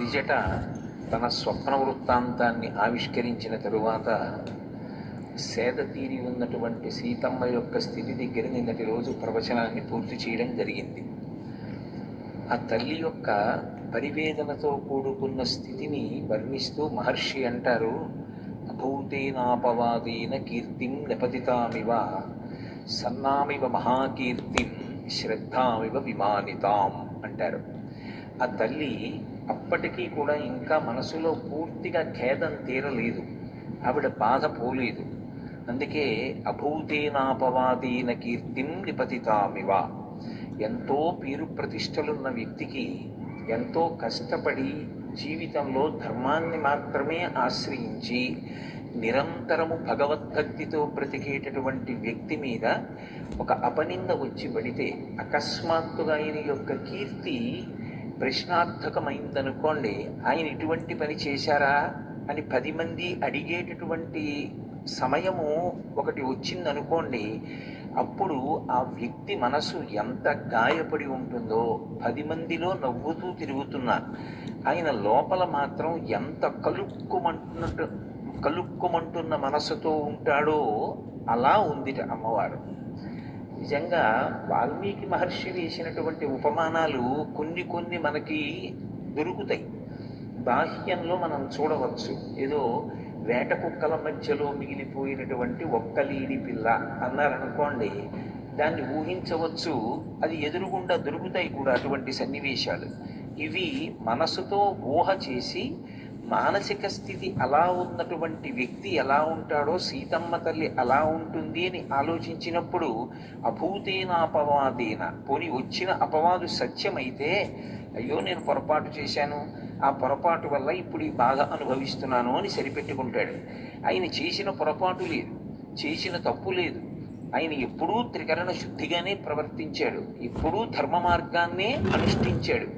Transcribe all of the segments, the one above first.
త్రిజట తన స్వప్న వృత్తాంతాన్ని ఆవిష్కరించిన తరువాత సేద తీరి ఉన్నటువంటి సీతమ్మ యొక్క స్థితి దగ్గర నిన్నటి రోజు ప్రవచనాన్ని పూర్తి చేయడం జరిగింది. ఆ తల్లి యొక్క పరివేదనతో కూడుకున్న స్థితిని వర్ణిస్తూ మహర్షి అంటారు అభూతేనాపవాదేన కీర్తిం నిపతితామివ సన్నామివ మహాకీర్తిం శ్రద్ధామివ విమానితాం అంటారు. ఆ తల్లి అప్పటికీ కూడా ఇంకా మనసులో పూర్తిగా ఖేదం తీరలేదు. ఆవిడ బాధ పోలేదు. అందుకే అభూతేనాపవాదీన కీర్తిం నిపతితామివ. ఎంతో పేరు ప్రతిష్టలున్న వ్యక్తికి ఎంతో కష్టపడి జీవితంలో ధర్మాన్ని మాత్రమే ఆశ్రయించి నిరంతరము భగవద్భక్తితో బ్రతికేటటువంటి వ్యక్తి మీద ఒక అపనింద వచ్చి పడితే అకస్మాత్తుగా ఆయన యొక్క కీర్తి ప్రశ్నార్థకమైందనుకోండి ఆయన ఇటువంటి పని చేశారా? అని పది మంది అడిగేటటువంటి సమయము ఒకటి వచ్చిందనుకోండి అప్పుడు ఆ వ్యక్తి మనసు ఎంత గాయపడి ఉంటుందో పది మందిలో నవ్వుతూ తిరుగుతున్నారు ఆయన లోపల మాత్రం ఎంత కలుక్కుమంటున్నట్టు కలుక్కుమంటున్న మనసుతో ఉంటాడో అలా ఉందిట అమ్మవారు. నిజంగా వాల్మీకి మహర్షి వేసినటువంటి ఉపమానాలు కొన్ని కొన్ని మనకి దొరుకుతాయి. బాహ్యంలో మనం చూడవచ్చు. ఏదో వేట కుక్కల మధ్యలో మిగిలిపోయినటువంటి ఒక్కలీడి పిల్ల అన్నారనుకోండి దాన్ని ఊహించవచ్చు. అది ఎదురుగుండా దొరుకుతాయి కూడా అటువంటి సన్నివేశాలు. ఇవి మనసుతో ఊహ చేసి మానసిక స్థితి అలా ఉన్నటువంటి వ్యక్తి ఎలా ఉంటాడో సీతమ్మ తల్లి అలా ఉంటుంది అని ఆలోచించినప్పుడు అభూతేన అపవాదేన. పోని వచ్చిన అపవాదు సత్యమైతే అయ్యో నేను పొరపాటు చేశాను ఆ పొరపాటు వల్ల ఇప్పుడు బాగా అనుభవిస్తున్నాను అని సరిపెట్టుకుంటాడు. ఆయన చేసిన పొరపాటు లేదు చేసిన తప్పు లేదు. ఆయన ఎప్పుడూ త్రికరణ శుద్ధిగానే ప్రవర్తించాడు ఎప్పుడూ ధర్మ మార్గాన్నే అనుష్ఠించాడు.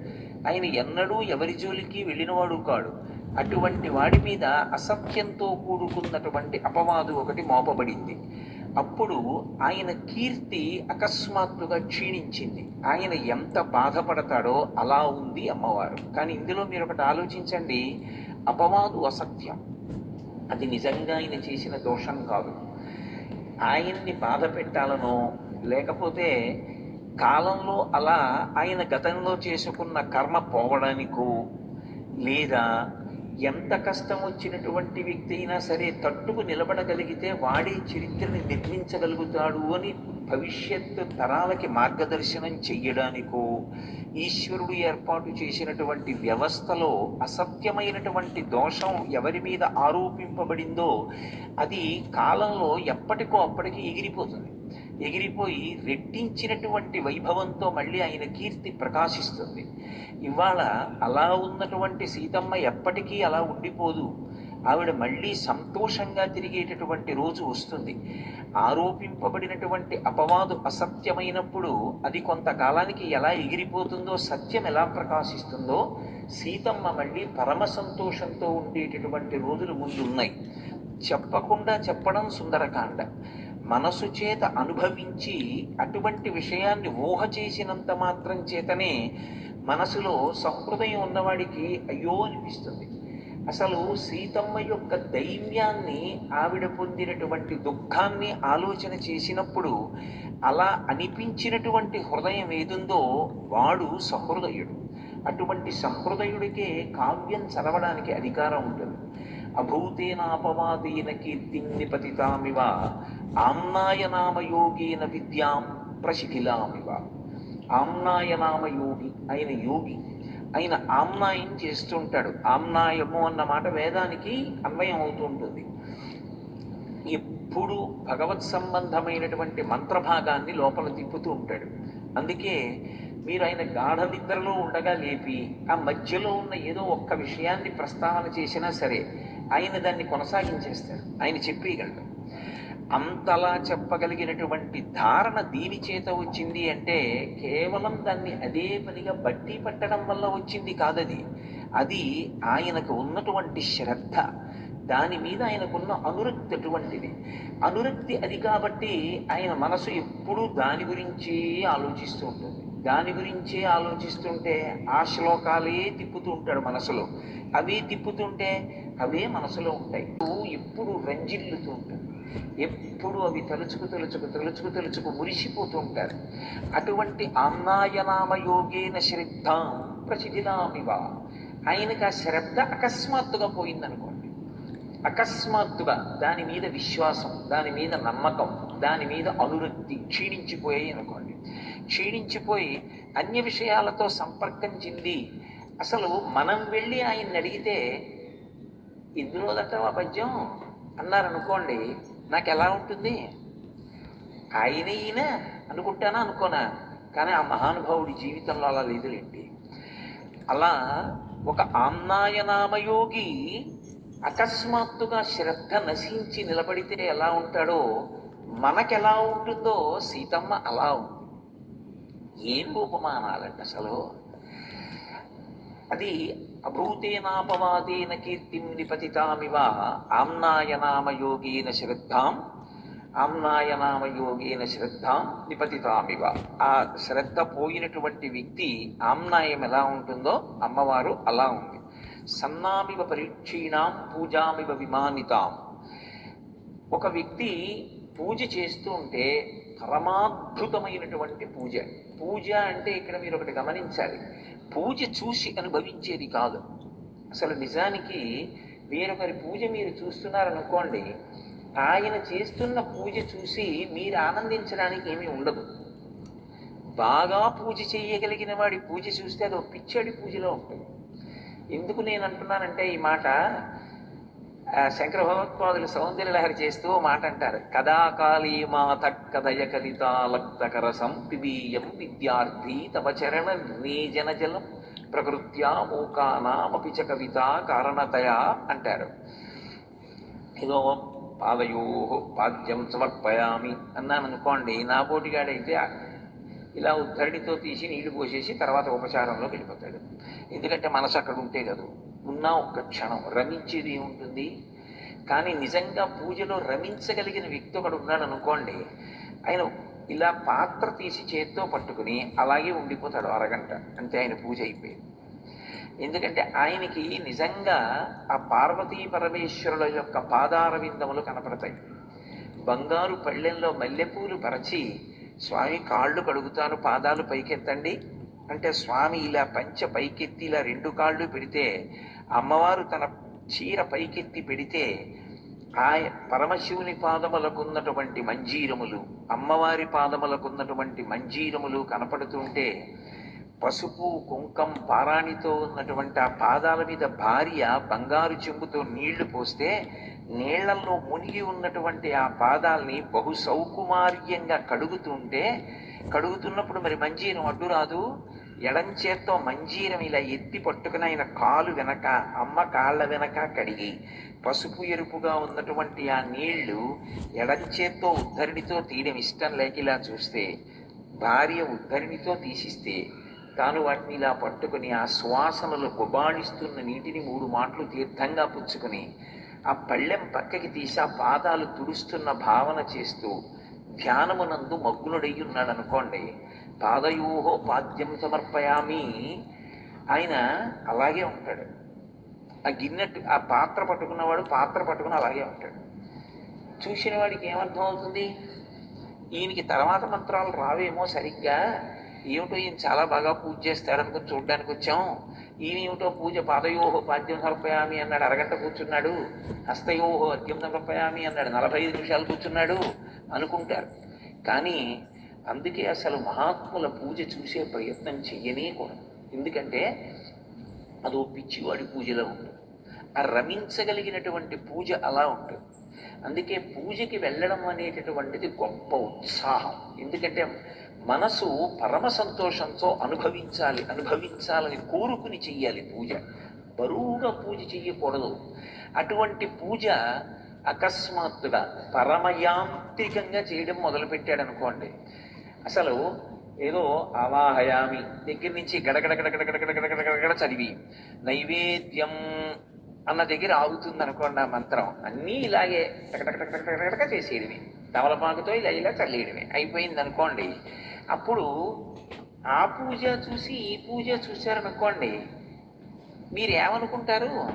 ఆయన ఎన్నడూ ఎవరి జోలికి వెళ్ళినవాడు కాడు. అటువంటి వాడి మీద అసత్యంతో కూడుకున్నటువంటి అపవాదు ఒకటి మోపబడింది. అప్పుడు ఆయన కీర్తి అకస్మాత్తుగా క్షీణించింది. ఆయన ఎంత బాధపడతాడో అలా ఉంది అమ్మవారు. కానీ ఇందులో మీరు ఒకటి ఆలోచించండి. అపవాదు అసత్యం. అది నిజంగా ఆయన చేసిన దోషం కాదు. ఆయన్ని బాధ పెట్టాలనో లేకపోతే కాలంలో అలా ఆయన గతంలో చేసుకున్న కర్మ పోవడానికో లేదా ఎంత కష్టం వచ్చినటువంటి వ్యక్తి అయినా సరే తట్టుకు నిలబడగలిగితే వాడే చరిత్రని నిర్మించగలుగుతాడు అని భవిష్యత్తు తరాలకి మార్గదర్శనం చెయ్యడానికో ఈశ్వరుడు ఏర్పాటు చేసినటువంటి వ్యవస్థలో అసత్యమైనటువంటి దోషం ఎవరి మీద ఆరోపింపబడిందో అది కాలంలో ఎప్పటికో అప్పటికి ఎగిరిపోతుంది. ఎగిరిపోయి రెట్టించినటువంటి వైభవంతో మళ్ళీ ఆయన కీర్తి ప్రకాశిస్తుంది. ఇవాళ అలా ఉన్నటువంటి సీతమ్మ ఎప్పటికీ అలా ఉండిపోదు. ఆవిడ మళ్ళీ సంతోషంగా తిరిగేటటువంటి రోజు వస్తుంది. ఆరోపింపబడినటువంటి అపవాదు అసత్యమైనప్పుడు అది కొంతకాలానికి ఎలా ఎగిరిపోతుందో సత్యం ఎలా ప్రకాశిస్తుందో సీతమ్మ మళ్ళీ పరమ సంతోషంతో ఉండేటటువంటి రోజులు ముందున్నాయి. చెప్పకుండా చెప్పడం సుందరకాండ. మనసు చేత అనుభవించి అటువంటి విషయాన్ని ఊహ చేసినంత మాత్రం చేతనే మనసులో సహృదయం ఉన్నవాడికి అయ్యో అనిపిస్తుంది. అసలు సీతమ్మ యొక్క దైన్యాన్ని ఆవిడ పొందినటువంటి దుఃఖాన్ని ఆలోచన చేసినప్పుడు అలా అనిపించినటువంటి హృదయం ఏదుందో వాడు సహృదయుడు అటువంటి సహృదయుడికే కావ్యం చదవడానికి అధికారం ఉంటుంది. అభూతేనాపవాదేన కీర్తిన్ని పతితామివ. ఆమ్నాయ నామయోగేన విద్యాం ప్రశిథిలామివ. ఆమ్నాయనామయోగి ఆయన యోగి ఆయన ఆమ్నాయం చేస్తుంటాడు? ఆమ్నాయము అన్న మాట వేదానికి అన్వయం అవుతూ ఉంటుంది ఎప్పుడు భగవత్ సంబంధమైనటువంటి మంత్రభాగాన్ని లోపల తిప్పుతూ ఉంటాడు. అందుకే మీరు ఆయన గాఢ నిద్రలో ఉండగా లేపి ఆ మధ్యలో ఉన్న ఏదో ఒక్క విషయాన్ని ప్రస్తావన చేసినా సరే ఆయన దాన్ని కొనసాగించేస్తారు ఆయన చెప్పేయగలడు. అంతలా చెప్పగలిగినటువంటి ధారణ దీని చేత వచ్చింది అంటే కేవలం దాన్ని అదే పనిగా బట్టి పట్టడం వల్ల వచ్చింది కాదది. అది ఆయనకు ఉన్నటువంటి శ్రద్ధ. దాని మీద ఆయనకున్న అనురక్తి అటువంటిది. అనురక్తి అది కాబట్టి ఆయన మనసు ఎప్పుడూ దాని గురించి ఆలోచిస్తూ ఉంటుంది. దాని గురించే ఆలోచిస్తుంటే ఆ శ్లోకాలే తిప్పుతూ ఉంటాడు మనసులో. అవే తిప్పుతుంటే అవే మనసులో ఉంటాయి. ఎప్పుడు రంజిల్లుతూ ఉంటాయి ఎప్పుడు అవి తలుచుకు తలుచుకు తలుచుకు తలుచుకు మురిసిపోతూ ఉంటారు. అటువంటి అన్నాయనామయోగేన శ్రద్ధ ప్రచిదిలామివా ఆయనకి ఆ శ్రద్ధ అకస్మాత్తుగా పోయిందనుకోండి. అకస్మాత్తుగా దాని మీద విశ్వాసం దాని మీద నమ్మకం దాని మీద అనురక్తి క్షీణించిపోయాయి అనుకోండి. క్షీణించిపోయి అన్య విషయాలతో సంపర్కం చెంది అసలు మనం వెళ్ళి ఆయన్ని అడిగితే ఇందులో ఆ పద్యం? అన్నారనుకోండి నాకు ఎలా ఉంటుంది? ఆయన ఈయన అనుకుంటానా అనుకోనా? కానీ ఆ మహానుభావుడి జీవితంలో అలా లేదులేండి. అలా ఒక ఆమ్నాయనామయోగి అకస్మాత్తుగా శ్రద్ధ నశించి నిలబడితే ఎలా ఉంటాడో మనకెలా ఉంటుందో సీతమ్మ అలా ఉంది. ఏం ఉపమానాలండి అసలు? అది అభూతేనాపవాదేన కీర్తిం నిపతితామివ? ఆమ్నాయనామయోగేన శ్రద్ధాం ఆమ్నాయనామయోగేన శ్రద్ధాం నిపతితామివ? ఆ శ్రద్ధ పోయినటువంటి వ్యక్తి ఆమ్నాయం ఎలా ఉంటుందో అమ్మవారు అలా ఉంది. సన్నామివ పరీక్షీణాం పూజామివ విమానితాం. ఒక వ్యక్తి పూజ చేస్తూ ఉంటే పరమాద్భుతమైనటువంటి పూజ. పూజ అంటే ఇక్కడ మీరు ఒకటి గమనించాలి. పూజ చూసి అనుభవించేది కాదు. అసలు నిజానికి వేరొకరి పూజ మీరు చూస్తున్నారనుకోండి ఆయన చేస్తున్న పూజ చూసి మీరు ఆనందించడానికి ఏమీ ఉండదు. బాగా పూజ చేయగలిగిన వాడి పూజ చూస్తే అది ఒక పిచ్చడి పూజలో ఉంటుంది. ఎందుకు నేను అంటున్నానంటే ఈ మాట శంకర భగవత్పాదులు సౌందర్య లహరి చేస్తూ మాట అంటారు. కదాకాళీ మాత కదయ కలితాలక్తకర సంపిబీయం విద్యార్థి తవ చరణ నీజన జలం ప్రకృత్యా మూకానామపి చ కవిత కారణతయా అంటారు. ఇదో పాదయో పాద్యం సమర్పయామి అన్నాను అనుకోండి నా పోటీగాడైతే ఇలా ఉద్ధరణితో తీసి నీళ్ళు పోసేసి తర్వాత ఉపచారంలోకి వెళ్ళిపోతాడు. ఎందుకంటే మనసు అక్కడ ఉంటే కదా. ఉన్నా ఒక్క క్షణం. రమించేది ఏముంటుంది? కానీ నిజంగా పూజలో రమించగలిగిన వ్యక్తి ఒకడు ఉన్నాడు అనుకోండి ఆయన ఇలా పాత్ర తీసి చేత్తో పట్టుకుని అలాగే ఉండిపోతాడు అరగంట. అంతే ఆయన పూజ అయిపోయింది. ఎందుకంటే ఆయనకి నిజంగా ఆ పార్వతీ పరమేశ్వరుల యొక్క పాదారవిందములు కనపడతాయి. బంగారు పళ్ళెంలో మల్లెపూలు పరచి స్వామి కాళ్ళు కడుగుతాను పాదాలు పైకెత్తండి. అంటే స్వామి ఇలా పంచ పైకెత్తి ఇలా రెండు కాళ్ళు పెడితే అమ్మవారు తన చీర పైకెత్తి పెడితే ఆ పరమశివుని పాదములకున్నటువంటి మంజీరములు అమ్మవారి పాదములకున్నటువంటి మంజీరములు కనపడుతుంటే పసుపు కుంకం పారాణితో ఉన్నటువంటి ఆ పాదాల మీద భార్య బంగారు చెంబుతో నీళ్ళు పోస్తే నీళ్ళలో మునిగి ఉన్నటువంటి ఆ పాదాల్ని బహు సౌకుమార్యంగా కడుగుతుంటే కడుగుతున్నప్పుడు మరి మంజీరం అడ్డు రాదు ఎడం చేత్తో మంజీరం ఇలా ఎత్తి పట్టుకుని ఆయన కాలు వెనక అమ్మ కాళ్ళ వెనక కడిగి పసుపు ఎరుపుగా ఉన్నటువంటి ఆ నీళ్ళు ఎడం చేత్తో ఉద్ధరిణితో తీయడం ఇష్టం లేక ఇలా చూస్తే భార్య ఉద్ధరిణితో తీసిస్తే తాను వాటిని ఇలా పట్టుకుని ఆ శ్వాసనలు గుబాళిస్తున్న నీటిని మూడు మాటలు తీర్థంగా పుచ్చుకుని ఆ పళ్ళెం పక్కకి తీసి ఆ పాదాలు తుడుస్తున్న భావన చేస్తూ ధ్యానమునందు మగ్నుడై అనుకోండి పాదయోహో పాద్యం సమర్పయామి. ఆయన అలాగే ఉంటాడు. ఆ గిన్నె ఆ పాత్ర పట్టుకున్నవాడు పాత్ర పట్టుకుని అలాగే ఉంటాడు. చూసిన వాడికి ఏమర్థం అవుతుంది? ఈయనకి తర్వాత మంత్రాలు రావేమో సరిగ్గా. ఏమిటో ఈయన చాలా బాగా పూజ చేస్తాడనుకుని చూడడానికి వచ్చాం. ఈయన ఏమిటో పూజ పాదయోహో పాద్యం సమర్పయామి అన్నాడు. అరగంట కూర్చున్నాడు. హస్తయోహో అద్యం సమర్పయామి అన్నాడు. నలభై ఐదు నిమిషాలు కూర్చున్నాడు అనుకుంటారు. కానీ అందుకే అసలు మహాత్ముల పూజ చూసే ప్రయత్నం చెయ్యనే కూడా. ఎందుకంటే అదో పిచ్చివాడి పూజలో ఉంటుంది. ఆ రమించగలిగినటువంటి పూజ అలా ఉంటుంది. అందుకే పూజకి వెళ్ళడం అనేటటువంటిది గొప్ప ఉత్సాహం. ఎందుకంటే మనసు పరమ సంతోషంతో అనుభవించాలి అనుభవించాలని కోరుకుని చెయ్యాలి పూజ. బరువుగా పూజ చెయ్యకూడదు. అటువంటి పూజ అకస్మాత్తుగా పరమయాంత్రికంగా చేయడం మొదలుపెట్టాడు అనుకోండి అసలు ఏదో అవాహయామి దగ్గర నుంచి గడగడ చదివి. నైవేద్యం అన్న దగ్గర ఆగుతుంది అనుకోండి ఆ మంత్రం. అన్నీ ఇలాగే టకటకటకటకటక చేసేయడమే. తమలపాకుతో ఇలా ఇలా చల్లేయడమే. అయిపోయింది అనుకోండి అప్పుడు ఆ పూజ చూసి ఈ పూజ చూశారనుకోండి మీరు ఏమనుకుంటారు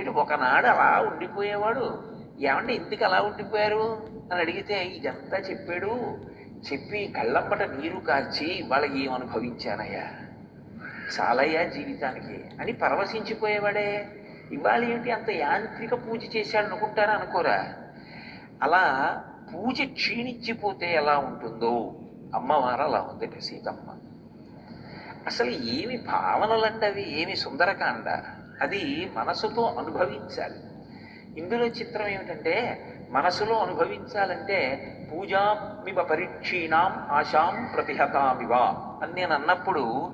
ఇటు ఒకనాడు అలా ఉండిపోయేవాడు. ఏమంటే ఎందుకు అలా ఉండిపోయారు? అని అడిగితే ఇదంతా చెప్పాడు. చెప్పి కళ్ళంబట నీరు కార్చి వాళ్ళకి ఏమనుభవించానయ్యా? చాలయ్యా జీవితానికి. అని పరవశించిపోయేవాడే. ఇవాళ ఏంటి అంత యాంత్రిక పూజ చేశాడు అనుకుంటారా అనుకోరా? అలా పూజ క్షీణించిపోతే ఎలా ఉంటుందో అమ్మవారు అలా ఉందట సీతమ్మ. అసలు ఏమి భావనలంటే అవి ఏమి సుందరకాండ అది మనసుతో అనుభవించాలి. ఇందులో చిత్రం ఏమిటంటే మనసులో అనుభవించాలంటే పూజామివ పరీక్షీణాం ఆశాం ప్రతిహతామివ అని నేను అన్నప్పుడు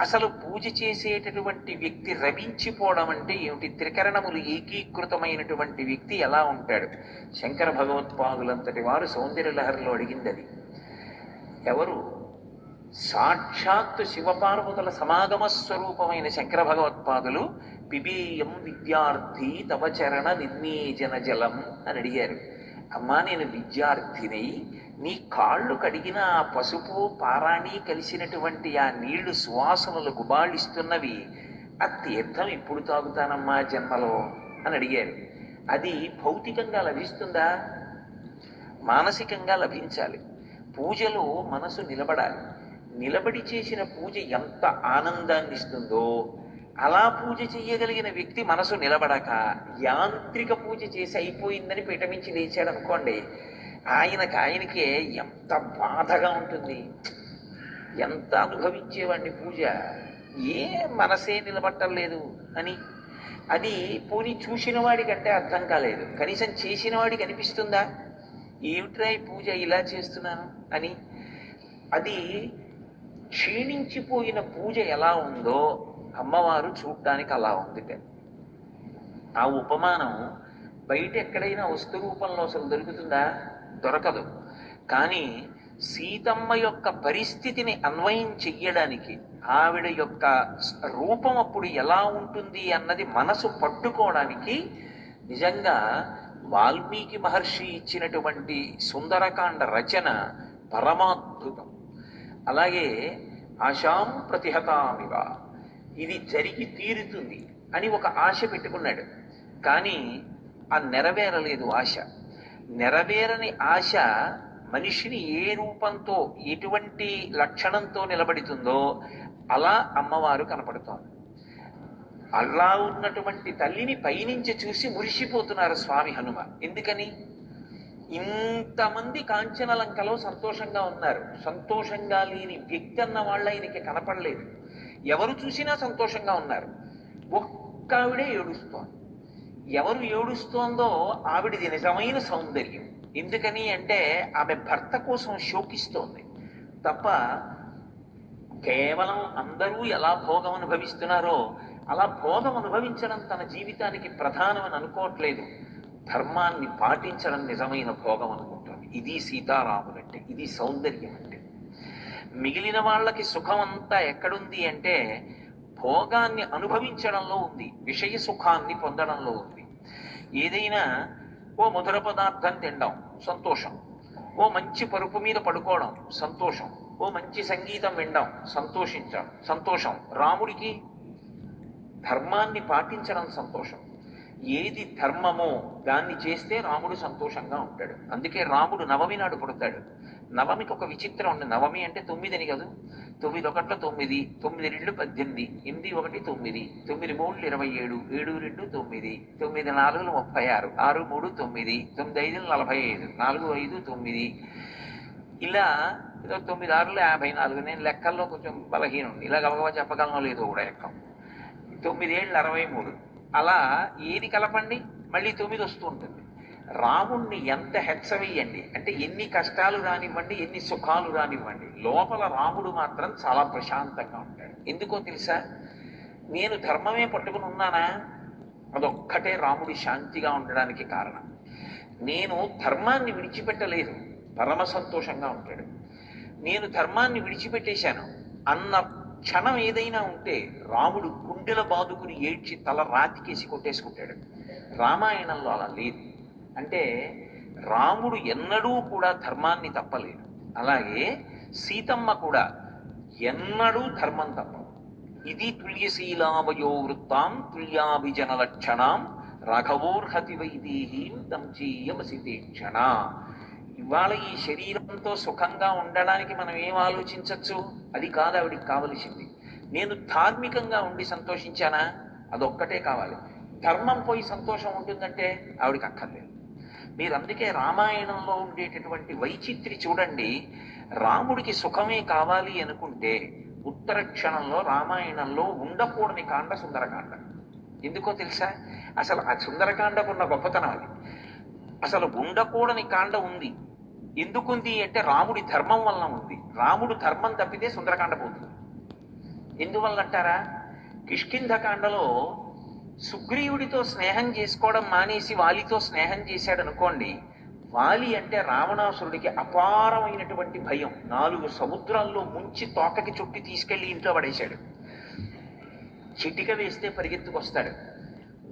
అసలు పూజ చేసేటటువంటి వ్యక్తి రవించిపోవడం అంటే ఏమిటి? త్రికరణములు ఏకీకృతమైనటువంటి వ్యక్తి ఎలా ఉంటాడు? శంకర భగవత్పాదులంతటి వారు సౌందర్యలహరిలో అడిగింది అది. ఎవరు? సాక్షాత్తు శివపార్వతుల సమాగమ స్వరూపమైన శంకర భగవత్పాదులు పిబీయం విద్యార్థి తవ చరణ నిర్మీజన జలం అని అడిగారు. అమ్మా నేను విద్యార్థినై నీ కాళ్ళు కడిగిన ఆ పసుపు పారాణి కలిసినటువంటి ఆ నీళ్ళు సువాసనలు గుబాళిస్తున్నవి. ఆ తీర్థం ఇప్పుడు తాగుతానమ్మా జన్మలో అని అడిగారు. అది భౌతికంగా లభిస్తుందా? మానసికంగా లభించాలి. పూజలో మనసు నిలబడాలి. నిలబడి చేసిన పూజ ఎంత ఆనందాన్ని ఇస్తుందో అలా పూజ చేయగలిగిన వ్యక్తి మనసు నిలబడక యాంత్రిక పూజ చేసి అయిపోయిందని పిటమించి లేచాడు అనుకోండి ఆయనకు ఆయనకే ఎంత బాధగా ఉంటుంది. ఎంత అనుభవించేవాడిని పూజ? ఏ మనసే నిలబట్టం లేదు అని. అది పోనీ చూసిన వాడికంటే అర్థం కాలేదు. కనీసం చేసిన వాడికి అనిపిస్తుందా? ఏమిట్రా ఈ పూజ ఇలా చేస్తున్నాను అని. అది క్షీణించిపోయిన పూజ ఎలా ఉందో అమ్మవారు చూడటానికి అలా ఉంది. ఆ ఉపమానం బయట ఎక్కడైనా వస్తు రూపంలో అసలు దొరుకుతుందా? దొరకదు. కానీ సీతమ్మ యొక్క పరిస్థితిని అన్వయం చెయ్యడానికి ఆవిడ యొక్క రూపం అప్పుడు ఎలా ఉంటుంది అన్నది మనసు పట్టుకోవడానికి నిజంగా వాల్మీకి మహర్షి ఇచ్చినటువంటి సుందరకాండ రచన పరమాద్భుతం. అలాగే ఆశాం ప్రతిహతామివ. ఇది జరిగి తీరుతుంది అని ఒక ఆశ పెట్టుకున్నాడు. కానీ ఆ నెరవేరలేదు ఆశ. నెరవేరని ఆశ మనిషిని ఏ రూపంతో ఎటువంటి లక్షణంతో నిలబడుతుందో అలా అమ్మవారు కనపడుతోంది. అలా ఉన్నటువంటి తల్లిని పైనుంచి చూసి మురిసిపోతున్నారు స్వామి హనుమ ఎందుకని? ఇంతమంది కాంచనలంకలో సంతోషంగా ఉన్నారు. సంతోషంగా లేని వ్యక్తి అన్న వాళ్ళ ఆయనకి కనపడలేదు. ఎవరు చూసినా సంతోషంగా ఉన్నారు. ఒక్క ఆవిడే ఏడుస్తోంది. ఎవరు ఏడుస్తోందో ఆవిడది నిజమైన సౌందర్యం. ఎందుకని అంటే ఆమె భర్త కోసం శోకిస్తోంది. తప్ప కేవలం అందరూ ఎలా భోగం అనుభవిస్తున్నారో అలా భోగం అనుభవించడం తన జీవితానికి ప్రధానమని అనుకోవట్లేదు. ధర్మాన్ని పాటించడం నిజమైన భోగం అనుకుంటుంది ఇది సీతారాములంటే ఇది సౌందర్యం. అంటే మిగిలిన వాళ్ళకి సుఖం అంతా ఎక్కడుంది అంటే భోగాన్ని అనుభవించడంలో ఉంది విషయ సుఖాన్ని పొందడంలో ఉంది. ఏదైనా ఓ మధుర పదార్థం తినడం సంతోషం. ఓ మంచి పరుపు మీద పడుకోవడం సంతోషం. ఓ మంచి సంగీతం వినడం సంతోషించడం సంతోషం. రాముడికి ధర్మాన్ని పాటించడం సంతోషం. ఏది ధర్మమో దాన్ని చేస్తే రాముడు సంతోషంగా ఉంటాడు. అందుకే రాముడు నవమి నాడు పుడతాడు. నవమికి ఒక విచిత్రం ఉంది. నవమి అంటే తొమ్మిదిని కాదు? తొమ్మిది ఒకట్లో తొమ్మిది తొమ్మిది రెండు పద్దెనిమిది ఎనిమిది ఒకటి తొమ్మిది తొమ్మిది మూడు ఇరవై ఏడు ఏడు రెండు తొమ్మిది తొమ్మిది నాలుగులు ముప్పై ఆరు ఆరు మూడు తొమ్మిది తొమ్మిది ఐదు నలభై ఐదు నాలుగు ఐదు తొమ్మిది. ఇలా ఏదో తొమ్మిది ఆరులు యాభై నాలుగు. నేను లెక్కల్లో కొంచెం బలహీనం ఇలా గబగబా చెప్పగలను లేదో కూడా లెక్క. తొమ్మిది ఏళ్ళు అరవై మూడు. అలా ఏది కలపండి? మళ్ళీ తొమ్మిది వస్తూ ఉంటుంది. రాముణ్ణి ఎంత హెచ్చవేయండి అంటే ఎన్ని కష్టాలు రానివ్వండి ఎన్ని సుఖాలు రానివ్వండి. లోపల రాముడు మాత్రం చాలా ప్రశాంతంగా ఉంటాడు. ఎందుకో తెలుసా? నేను ధర్మమే పట్టుకుని ఉన్నానా? అదొక్కటే రాముడి శాంతిగా ఉండడానికి కారణం. నేను ధర్మాన్ని విడిచిపెట్టలేదు. పరమ సంతోషంగా ఉంటాడు. నేను ధర్మాన్ని విడిచిపెట్టేశాను. అన్న క్షణం ఏదైనా ఉంటే రాముడు గుండెల బాదుకుని ఏడ్చి తల రాతికేసి కొట్టేసుకుంటాడు. రామాయణంలో అలా లేదు. అంటే రాముడు ఎన్నడూ కూడా ధర్మాన్ని తప్పలేదు. అలాగే సీతమ్మ కూడా ఎన్నడూ ధర్మం తప్ప ఇది తుల్యశీలావయో వృత్తాం తుల్యాభిజన లక్షణాం రాఘవోర్హతి వైదేహీం దంచీయమసితేక్షణ ఇవాళ ఈ శరీరంతో సుఖంగా ఉండడానికి మనం ఏం ఆలోచించవచ్చు అది కాదు ఆవిడికి కావలసింది. నేను ధార్మికంగా ఉండి సంతోషించానా? అదొక్కటే కావాలి. ధర్మం పోయి సంతోషం ఉంటుందంటే ఆవిడికి అక్కర్లేదు. మీరు అందుకే రామాయణంలో ఉండేటటువంటి వైచిత్రి చూడండి. రాముడికి సుఖమే కావాలి అనుకుంటే ఉత్తర క్షణంలో రామాయణంలో ఉండకూడని కాండ సుందరకాండ. ఎందుకో తెలుసా? అసలు ఆ సుందరకాండకున్న గొప్పతనం అది. అసలు ఉండకూడని కాండ ఉంది. ఎందుకుంది అంటే రాముడి ధర్మం వలన ఉంది. రాముడు ధర్మం తప్పితే సుందరకాండ పోతుంది. ఎందువల్ల అంటారా కిష్కింధకాండలో సుగ్రీవుడితో స్నేహం చేసుకోవడం మానేసి వాలితో స్నేహం చేశాడు అనుకోండి వాలి అంటే రావణాసురుడికి అపారమైనటువంటి భయం. నాలుగు సముద్రాల్లో ముంచి తోకకి చుట్టి తీసుకెళ్ళి ఇంట్లో పడేశాడు. చిటిక వేస్తే పరిగెత్తుకొస్తాడు.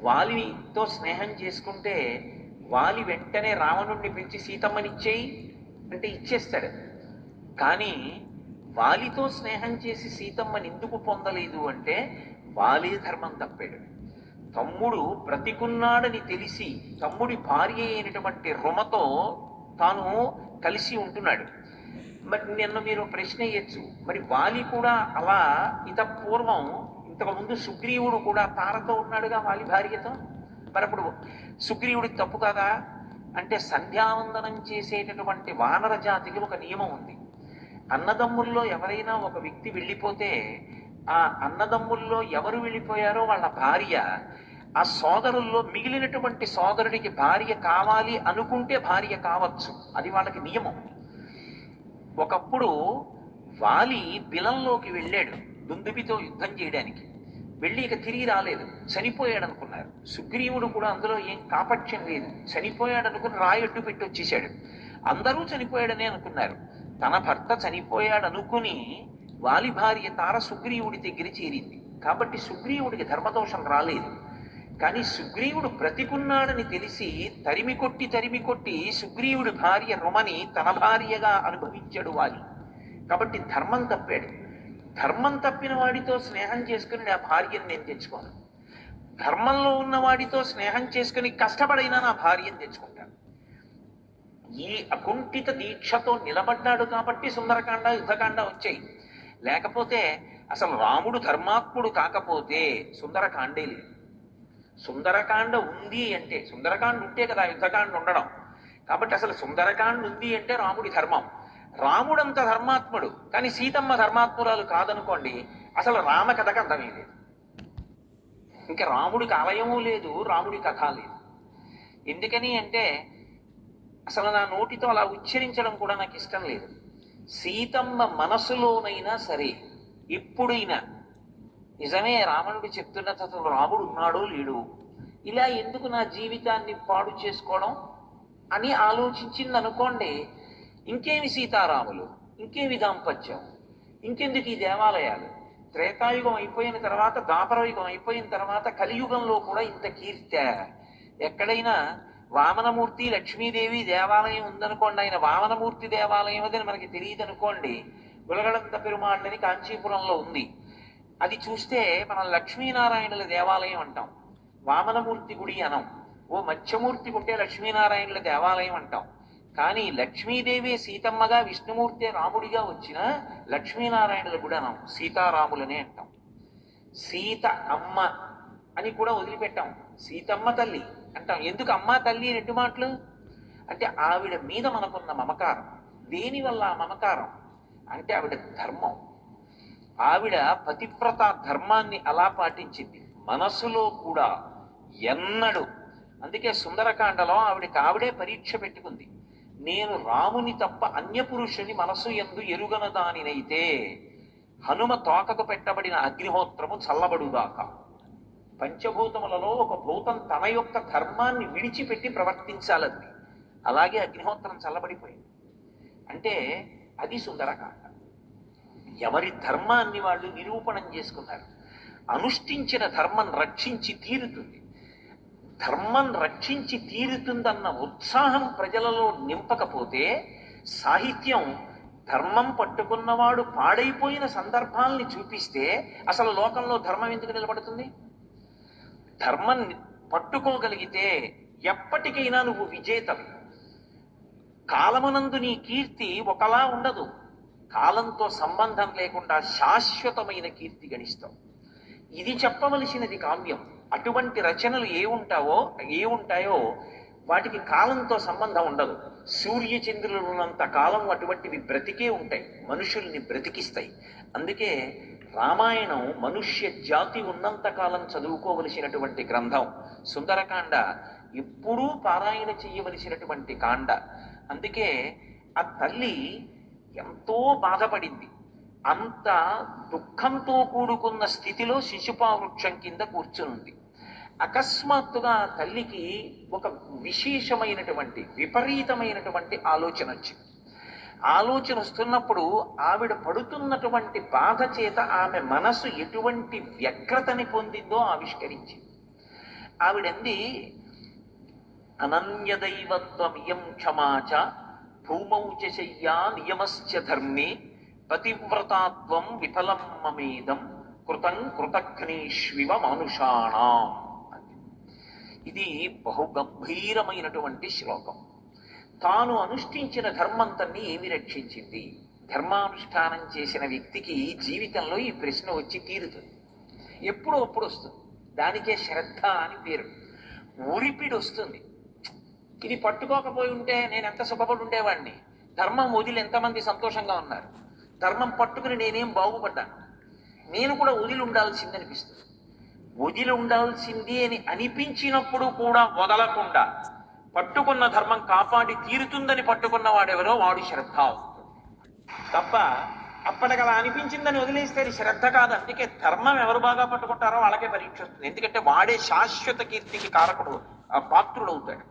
వాలితో స్నేహం చేసుకుంటే వాలి వెంటనే రావణుణ్ణి పిలిచి సీతమ్మనిచ్చేయి అంటే ఇచ్చేస్తాడు. కానీ వాలితో స్నేహం చేసి సీతమ్మని ఎందుకు పొందలేదు అంటే వాలి ధర్మం తప్పాడు. తమ్ముడు బ్రతికున్నాడని తెలిసి తమ్ముడి భార్య అయినటువంటి రుమతో తాను కలిసి ఉంటున్నాడు. మరి నిన్న మీరు ప్రశ్న వేయచ్చు. మరి వాలి కూడా అలా ఇత పూర్వం ఇంతకుముందు సుగ్రీవుడు కూడా తారతో ఉన్నాడుగా వాలి భార్యతో? మరి అప్పుడు సుగ్రీవుడికి తప్పు కదా? అంటే సంధ్యావందనం చేసేటటువంటి వానర జాతికి ఒక నియమం ఉంది. అన్నదమ్ముల్లో ఎవరైనా ఒక వ్యక్తి వెళ్ళిపోతే ఆ అన్నదమ్ముల్లో ఎవరు వెళ్ళిపోయారో వాళ్ళ భార్య ఆ సోదరుల్లో మిగిలినటువంటి సోదరుడికి భార్య కావాలి అనుకుంటే భార్య కావచ్చు. అది వాళ్ళకి నియమం. ఒకప్పుడు వాలి బిలంలోకి వెళ్ళాడు దుందుబితో యుద్ధం చేయడానికి. వెళ్ళి ఇక తిరిగి రాలేదు. చనిపోయాడు అనుకున్నారు సుగ్రీవుడు కూడా అందులో ఏం కాపట్యం లేదు. చనిపోయాడు అనుకుని రాయొడ్డు పెట్టి వచ్చేసాడు అందరూ చనిపోయాడనే అనుకున్నారు. తన భర్త చనిపోయాడు అనుకుని వాలి భార్య తార సుగ్రీవుడి దగ్గర చేరింది కాబట్టి సుగ్రీవుడికి ధర్మదోషం రాలేదు. కానీ సుగ్రీవుడు బ్రతికున్నాడని తెలిసి తరిమి కొట్టి తరిమి కొట్టి సుగ్రీవుడి భార్య రుమని తన భార్యగా అనుభవించాడు వాలి. కాబట్టి ధర్మం తప్పాడు. ధర్మం తప్పిన వాడితో స్నేహం చేసుకుని నా భార్యను నేను తెచ్చుకోను. ధర్మంలో ఉన్న వాడితో స్నేహం చేసుకుని కష్టపడైనా నా భార్యను తెచ్చుకుంటాను. ఈ అకుంఠిత దీక్షతో నిలబడ్డాడు కాబట్టి సుందరకాండ యుద్ధకాండ వచ్చాయి. లేకపోతే అసలు రాముడు ధర్మాత్ముడు కాకపోతే సుందరకాండే లేదు సుందరకాండ ఉంది అంటే సుందరకాండ ఉంటే కదా యుద్ధకాండ ఉండడం. కాబట్టి అసలు సుందరకాండ ఉంది అంటే రాముడి ధర్మం. రాముడంత ధర్మాత్ముడు కానీ సీతమ్మ ధర్మాత్మురాలు కాదనుకోండి అసలు రామ కథకు అర్థమే లేదు. ఇంకా రాముడికి ఆలయము లేదు రాముడి కథ లేదు. ఎందుకని అంటే అసలు నా నోటితో అలా ఉచ్చరించడం కూడా నాకు ఇష్టం లేదు. సీతమ్మ మనసులోనైనా సరే ఎప్పుడైనా నిజమే రావణుడు చెప్తున్న అసలు రాముడు ఉన్నాడో లేడు ఇలా ఎందుకు నా జీవితాన్ని పాడు చేసుకోవడం అని ఆలోచించింది అనుకోండి ఇంకేమి సీతారాములు ఇంకేమి దాంపత్యం ఇంకెందుకు ఈ దేవాలయాలు? త్రేతాయుగం అయిపోయిన తర్వాత దాపరయుగం అయిపోయిన తర్వాత కలియుగంలో కూడా ఇంత కీర్త. ఎక్కడైనా వామనమూర్తి లక్ష్మీదేవి దేవాలయం ఉందనుకోండి ఆయన వామనమూర్తి దేవాలయం అదని మనకి తెలియదు అనుకోండి ఉలగడంత పెరుమాళ్ళని కాంచీపురంలో ఉంది. అది చూస్తే మనం లక్ష్మీనారాయణుల దేవాలయం అంటాం. వామనమూర్తి గుడి అనం. ఓ మత్స్యమూర్తి ఉంటే లక్ష్మీనారాయణుల దేవాలయం అంటాం. కానీ లక్ష్మీదేవి సీతమ్మగా విష్ణుమూర్తి రాముడిగా వచ్చిన లక్ష్మీనారాయణుల గుడి అనం. సీతారాములనే అంటాం. సీత అమ్మ అని కూడా వదిలిపెట్టాం. సీతమ్మ తల్లి. అంటాం. ఎందుకు అమ్మ తల్లి రెండు మాటలు? అంటే ఆవిడ మీద మనకున్న మమకారం. దేనివల్ల ఆ మమకారం? అంటే ఆవిడ ధర్మం. ఆవిడ పతివ్రత ధర్మాన్ని అలా పాటించింది. మనస్సులో కూడా ఎన్నడు. అందుకే సుందరకాండలో ఆవిడకి ఆవిడే పరీక్ష పెట్టుకుంది. నేను రాముని తప్ప అన్యపురుషుని మనసు ఎందు ఎరుగన దానినైతే హనుమ తోకకు పెట్టబడిన అగ్నిహోత్రము చల్లబడుగాక. పంచభూతములలో ఒక భూతం తన యొక్క ధర్మాన్ని విడిచిపెట్టి ప్రవర్తించాలని అలాగే అగ్నిహోత్రం చల్లబడిపోయింది. అంటే అది సుందరకాండ. ఎవరి ధర్మాన్ని వాళ్ళు నిరూపణం చేసుకున్నారు? అనుష్ఠించిన ధర్మం రక్షించి తీరుతుంది. ధర్మం రక్షించి తీరుతుందన్న ఉత్సాహం ప్రజలలో నింపకపోతే సాహిత్యం ధర్మం పట్టుకున్నవాడు పాడైపోయిన సందర్భాల్ని చూపిస్తే అసలు లోకంలో ధర్మం ఎందుకు నిలబడుతుంది? ధర్మం పట్టుకోగలిగితే ఎప్పటికైనా నువ్వు విజేతవి. కాలమునందు నీ కీర్తి ఒకలా ఉండదు. కాలంతో సంబంధం లేకుండా శాశ్వతమైన కీర్తి గణిస్తావు. ఇది చెప్పవలసినది కావ్యం. అటువంటి రచనలు ఏ ఉంటావో ఏ ఉంటాయో వాటికి కాలంతో సంబంధం ఉండదు. సూర్య చంద్రులు ఉన్నంత కాలం అటువంటివి బ్రతికే ఉంటాయి. మనుషుల్ని బ్రతికిస్తాయి. అందుకే రామాయణం మనుష్య జాతి ఉన్నంత కాలం చదువుకోవలసినటువంటి గ్రంథం. సుందరకాండ ఎప్పుడూ పారాయణ చేయవలసినటువంటి కాండ. అందుకే ఆ తల్లి ఎంతో బాధపడింది. అంత దుఃఖంతో కూడుకున్న స్థితిలో శిశుపావృక్షం కింద కూర్చునుంది. అకస్మాత్తుగా తల్లికి ఒక విశేషమైనటువంటి విపరీతమైనటువంటి ఆలోచన వచ్చింది. ఆలోచన వస్తున్నప్పుడు ఆవిడ పడుతున్నటువంటి బాధ చేత ఆమె మనసు ఎటువంటి వ్యగ్రతని పొందిందో ఆవిష్కరించింది. ఆవిడంది అనన్యదైవత్వమియం క్షమాచ భూమౌ నియమశ్చ ధర్మే పతివ్రతాత్వం విఫలం మమేదం కృతం కృతఘ్నేష్వివ మనుషాణం. ఇది బహుగంభీరమైనటువంటి శ్లోకం. తాను అనుష్ఠించిన ధర్మంతన్ని ఏమి రక్షించింది? ధర్మానుష్ఠానం చేసిన వ్యక్తికి జీవితంలో ఈ ప్రశ్న వచ్చి తీరుతుంది. ఎప్పుడో అప్పుడు వస్తుంది. దానికే శ్రద్ధ అని పేరు. ఉరిపిడి వస్తుంది. ఇది పట్టుకోకపోయి ఉంటే నేను ఎంత సుఖపడి ఉండేవాడిని ధర్మం వదిలి ఎంతమంది సంతోషంగా ఉన్నారు? ధర్మం పట్టుకుని నేనేం బాగుపడ్డాను? నేను కూడా వదిలి ఉండాల్సింది అనిపిస్తుంది వదిలి ఉండాల్సింది అని అనిపించినప్పుడు కూడా వదలకుండా పట్టుకున్న ధర్మం కాపాడి తీరుతుందని పట్టుకున్న వాడెవరో వాడు శ్రద్ధ తప్ప అప్పటికి అలా అనిపించిందని వదిలేస్తే శ్రద్ధ కాదు. అందుకే ధర్మం ఎవరు బాగా పట్టుకుంటారో వాళ్ళకే పరీక్ష వస్తుంది. ఎందుకంటే వాడే శాశ్వత కీర్తికి కారకుడు ఆ పాత్రుడు అవుతాడు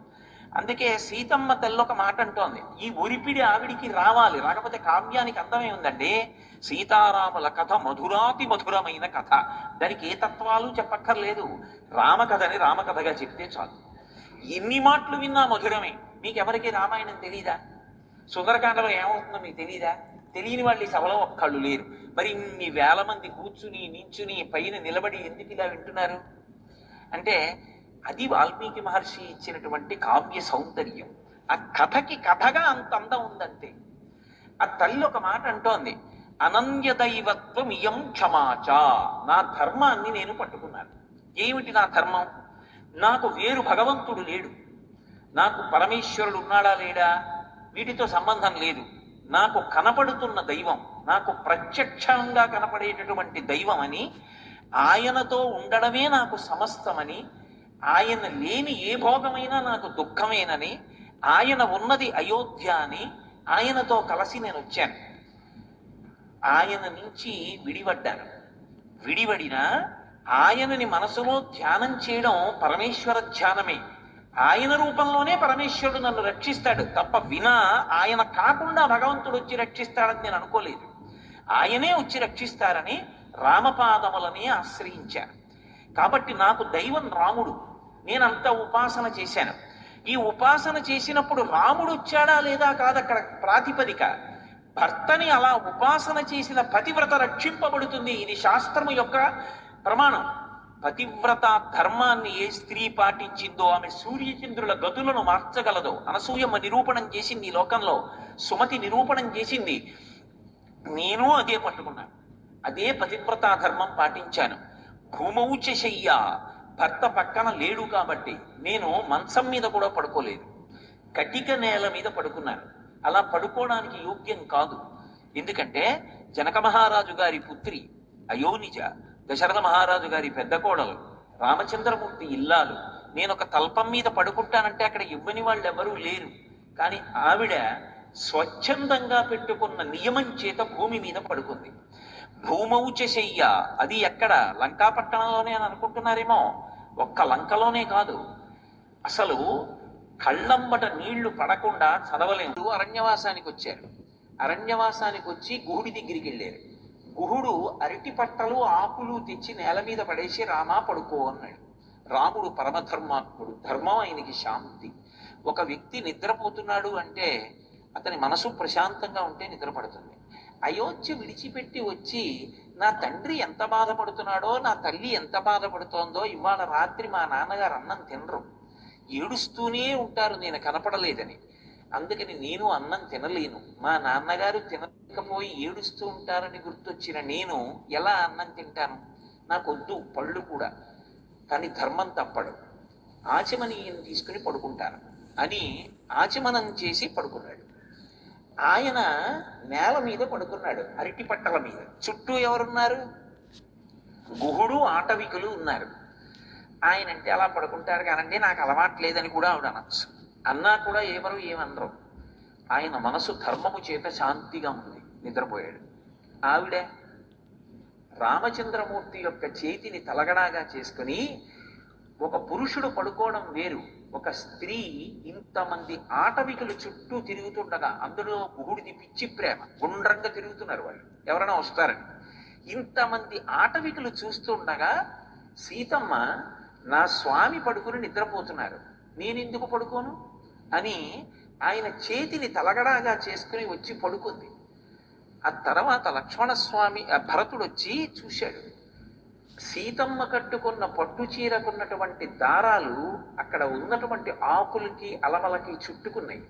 అందుకే సీతమ్మ తల్లి ఒక మాట అంటోంది. ఈ ఒరిపిడి ఆవిడికి రావాలి. రాకపోతే కావ్యానికి అందమే ఉందండి. సీతారాముల కథ మధురాతి మధురమైన కథ. దానికి ఏ తత్వాలు చెప్పక్కర్లేదు. రామకథని రామకథగా చెప్తే చాలు. ఎన్ని మాటలు విన్నా మధురమే. మీకెవరికి రామాయణం తెలీదా? సుందరకాండలో ఏమవుతుందో మీకు తెలీదా? తెలియని వాళ్ళు ఈ సభలో ఒక్కళ్ళు లేరు. మరి ఇన్ని వేల మంది కూర్చుని నించుని పైన నిలబడి ఎందుకు ఇలా వింటున్నారు? అంటే అది వాల్మీకి మహర్షి ఇచ్చినటువంటి కావ్య సౌందర్యం. ఆ కథకి కథగా అంత అందం ఉందంతే. ఆ తల్లి ఒక మాట అంటోంది అనన్య దైవత్వం ఇయం క్షమాచ. నా ధర్మాన్ని నేను పట్టుకున్నాను. ఏమిటి నా ధర్మం? నాకు వేరు భగవంతుడు లేడు. నాకు పరమేశ్వరుడు ఉన్నాడా లేడా? వీటితో సంబంధం లేదు. నాకు కనపడుతున్న దైవం నాకు ప్రత్యక్షంగా కనపడేటటువంటి దైవం అని ఆయనతో ఉండడమే నాకు సమస్తమని ఆయన లేని ఏ భోగమైనా నాకు దుఃఖమేనని ఆయన ఉన్నది అయోధ్య అని ఆయనతో కలిసి నేను వచ్చాను ఆయన నుంచి విడిపడ్డాను. విడిపడిన ఆయనని మనసులో ధ్యానం చేయడం పరమేశ్వర ధ్యానమే. ఆయన రూపంలోనే పరమేశ్వరుడు నన్ను రక్షిస్తాడు. తప్ప వినా ఆయన కాకుండా భగవంతుడు వచ్చి రక్షిస్తాడని నేను అనుకోలేదు. ఆయనే వచ్చి రక్షిస్తారని రామపాదములని ఆశ్రయించాను. కాబట్టి నాకు దైవం రాముడు. నేనంత ఉపాసన చేశాను. ఈ ఉపాసన చేసినప్పుడు రాముడు వచ్చాడా లేదా కాదక్కడ ప్రాతిపదిక. భర్తని అలా ఉపాసన చేసిన పతివ్రత రక్షింపబడుతుంది. ఇది శాస్త్రము యొక్క ప్రమాణం. పతివ్రత ధర్మాన్ని ఏ స్త్రీ పాటించిందో ఆమె సూర్యచంద్రుల గతులను మార్చగలదో అనసూయమ్మ నిరూపణం చేసింది ఈ లోకంలో సుమతి నిరూపణం చేసింది. నేను అదే పట్టుకున్నాను. అదే పతివ్రతా ధర్మం పాటించాను. భూమౌచ శయ్య. భర్త పక్కన లేడు కాబట్టి నేను మంచం మీద కూడా పడుకోలేదు. కటిక నేల మీద పడుకున్నాను. అలా పడుకోవడానికి యోగ్యం కాదు. ఎందుకంటే జనక మహారాజు గారి పుత్రి అయోనిజ దశరథ మహారాజు గారి పెద్ద కోడలు రామచంద్రమూర్తి ఇల్లాలు నేను ఒక తల్పం మీద పడుకుంటానంటే అక్కడ ఇవ్వని వాళ్ళు ఎవరూ లేరు. కానీ ఆవిడ స్వచ్ఛందంగా పెట్టుకున్న నియమం చేత భూమి మీద పడుకుంది. భూమౌచ అది ఎక్కడ? లంకాపట్టణంలోనే అని అనుకుంటున్నారేమో? ఒక్క లంకలోనే కాదు. అసలు కళ్ళంబట నీళ్ళు పడకుండా చదవలేము అరణ్యవాసానికి వచ్చారు. అరణ్యవాసానికి వచ్చి గుహుడి దగ్గరికి వెళ్ళారు. గుహుడు అరటి పట్టలు ఆకులు తెచ్చి నేల మీద పడేసి రామా పడుకో అన్నాడు. రాముడు పరమధర్మాత్ముడు. ధర్మం ఆయనకి శాంతి. ఒక వ్యక్తి నిద్రపోతున్నాడు అంటే అతని మనసు ప్రశాంతంగా ఉంటే నిద్రపడుతుంది. అయోధ్య విడిచిపెట్టి వచ్చి నా తండ్రి ఎంత బాధపడుతున్నాడో నా తల్లి ఎంత బాధపడుతోందో ఇవాళ రాత్రి మా నాన్నగారు అన్నం తినరు. ఏడుస్తూనే ఉంటారు నేను కనపడలేదని. అందుకని నేను అన్నం తినలేను. మా నాన్నగారు తినకపోయి ఏడుస్తూ ఉంటారని గుర్తొచ్చిన నేను ఎలా అన్నం తింటాను? నాకొద్దు పళ్ళు కూడా. కానీ ధర్మం తప్పడు ఆచమనీయం తీసుకుని పడుకుంటాను. అని ఆచమనం చేసి పడుకున్నాడు. ఆయన నేల మీద పడుకున్నాడు అరటి పట్టల మీద. చుట్టూ ఎవరున్నారు? గుహుడు ఆటవికులు ఉన్నారు. ఆయన అంటే అలా పడుకుంటారు కానండి నాకు అలవాటు లేదని కూడా ఆవిడ అనొచ్చు. అన్నా కూడా ఎవరు ఏమనరు. ఆయన మనసు ధర్మము చేత శాంతిగా ఉంది. నిద్రపోయాడు. ఆవిడ రామచంద్రమూర్తి యొక్క చేతిని తలగడాగా చేసుకుని ఒక పురుషుడు పడుకోవడం వేరు. ఒక స్త్రీ ఇంతమంది ఆటవికులు చుట్టూ తిరుగుతుండగా అందులో గుహుడిది పిచ్చి ప్రేమ గుండ్రంగా తిరుగుతున్నారు వాళ్ళు. ఎవరైనా వస్తారని. ఇంతమంది ఆటవికులు చూస్తుండగా సీతమ్మ నా స్వామి పడుకుని నిద్రపోతున్నారు. నేనెందుకు పడుకోను? అని ఆయన చేతిని తలగడాగా చేసుకుని వచ్చి పడుకుంది. ఆ తర్వాత లక్ష్మణస్వామి ఆ భరతుడు వచ్చి చూశాడు. సీతమ్మ కట్టుకున్న పట్టు చీరకున్నటువంటి దారాలు అక్కడ ఉన్నటువంటి ఆకులకి అలమలకి చుట్టుకున్నాయి.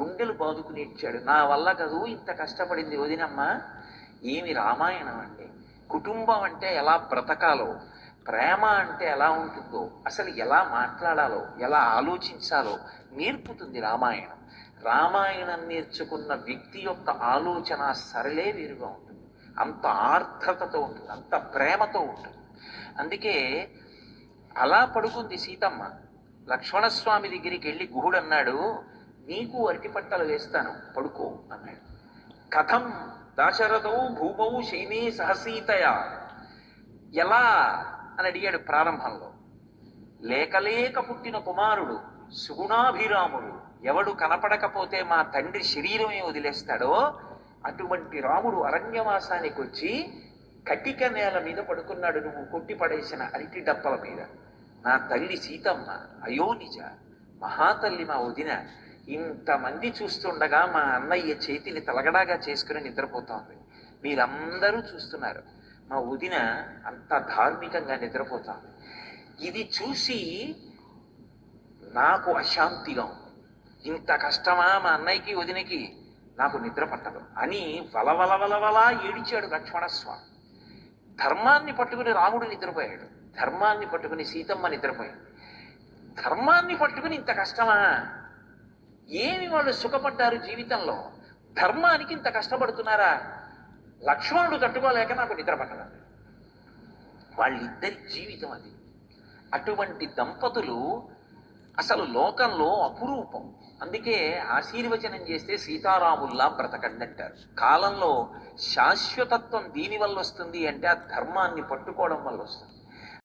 గుండెలు బాదుకుని ఇచ్చాడు. నా వల్ల కదూ ఇంత కష్టపడింది వదినమ్మ? ఏమి రామాయణం అంటే కుటుంబం అంటే ఎలా బ్రతకాలో ప్రేమ అంటే ఎలా ఉంటుందో అసలు ఎలా మాట్లాడాలో ఎలా ఆలోచించాలో నేర్పుతుంది రామాయణం. రామాయణం నేర్చుకున్న వ్యక్తి యొక్క ఆలోచన సరళే వేరుగా ఉంటుంది. అంత ఆర్ద్రతతో ఉంటుంది అంత ప్రేమతో ఉంటుంది. అందుకే అలా పడుకుంది సీతమ్మ. లక్ష్మణస్వామి దగ్గరికి వెళ్ళి గుహుడు అన్నాడు నీకు అరటిపట్టలు వేస్తాను పడుకో అన్నాడు. కథం దాశరథౌ భూమౌ శైనే సహసీతయ ఎలా అని అడిగాడు ప్రారంభంలో. లేకలేక పుట్టిన కుమారుడు సుగుణాభిరాముడు ఎవడు కనపడకపోతే మా తండ్రి శరీరమే వదిలేస్తాడో అటువంటి రాముడు అరణ్యవాసానికి వచ్చి కటిక నేల మీద పడుకున్నాడు నువ్వు కొట్టి పడేసిన అరటి డప్పల మీద. నా తల్లి సీతమ్మ అయోనిజ మహాతల్లి మా వదిన ఇంతమంది చూస్తుండగా మా అన్నయ్య చేతిని తలగడాగా చేసుకుని నిద్రపోతోంది. మీరందరూ చూస్తున్నారు. మా వదిన అంత ధార్మికంగా నిద్రపోతోంది. ఇది చూసి నాకు అశాంతిగా ఉంది. ఇంత కష్టమా మా అన్నయ్యకి వదినకి? నాకు నిద్ర పట్టదు అని వలవల వలవలా ఏడిచాడు లక్ష్మణస్వామి. ధర్మాన్ని పట్టుకుని రాముడు నిద్రపోయాడు. ధర్మాన్ని పట్టుకుని సీతమ్మ నిద్రపోయాడు. ధర్మాన్ని పట్టుకుని ఇంత కష్టమా? ఏమి వాళ్ళు సుఖపడ్డారు జీవితంలో? ధర్మానికి ఇంత కష్టపడుతున్నారా? లక్ష్మణుడు తట్టుకోలేక నాకు నిద్ర వాళ్ళిద్దరి జీవితం అది. అటువంటి దంపతులు అసలు లోకంలో అపురూపం. అందుకే ఆశీర్వచనం చేస్తే సీతారాముల్లా బ్రతకండి అంటారు కాలంలో శాశ్వతత్వం దీని వల్ల వస్తుంది అంటే ఆ ధర్మాన్ని పట్టుకోవడం వల్ల వస్తుంది.